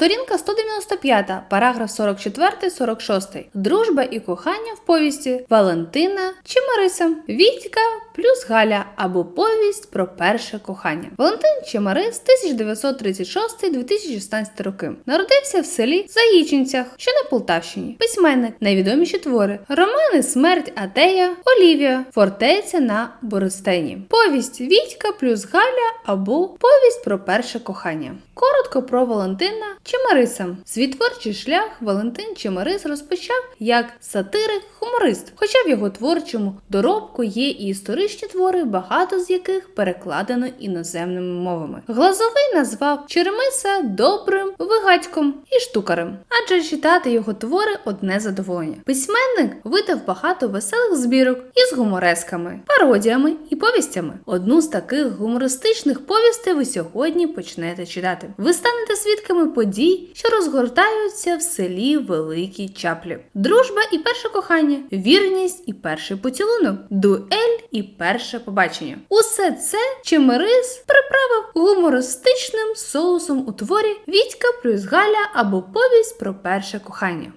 Сторінка 195, параграф 44-46. Дружба і кохання в повісті Валентина чи Мариса. Вітька плюс Галя або повість про перше кохання. Валентин Чемарис 1936-2016 роки. Народився в селі Заїчинцях, що на Полтавщині. Письменник, найвідоміші твори: романи Смерть Атея, Олівія, Фортеця на Боростені. Повість Вітька плюс Галя або повість про перше кохання. Коротко про Валентина Чемариса. Свій творчий шлях Валентин Чемарис розпочав як сатирик-хуморист, хоча в його творчому доробку є і історичні твори, багато з яких перекладено іноземними мовами. Глазовий назвав Черемиса добрим вигадьком і штукарем, адже читати його твори одне задоволення. Письменник видав багато веселих збірок із гуморесками, пародіями і повістями. Одну з таких гумористичних повістей ви сьогодні почнете читати. Ви станете свідками подій, що розгортаються в селі Великі Чаплі. Дружба і перше кохання, вірність і перший поцілунок, дуель і перше побачення. Усе це Чимирис приправив гумористичним соусом у творі Вітька плюс Галя або повість про перше кохання.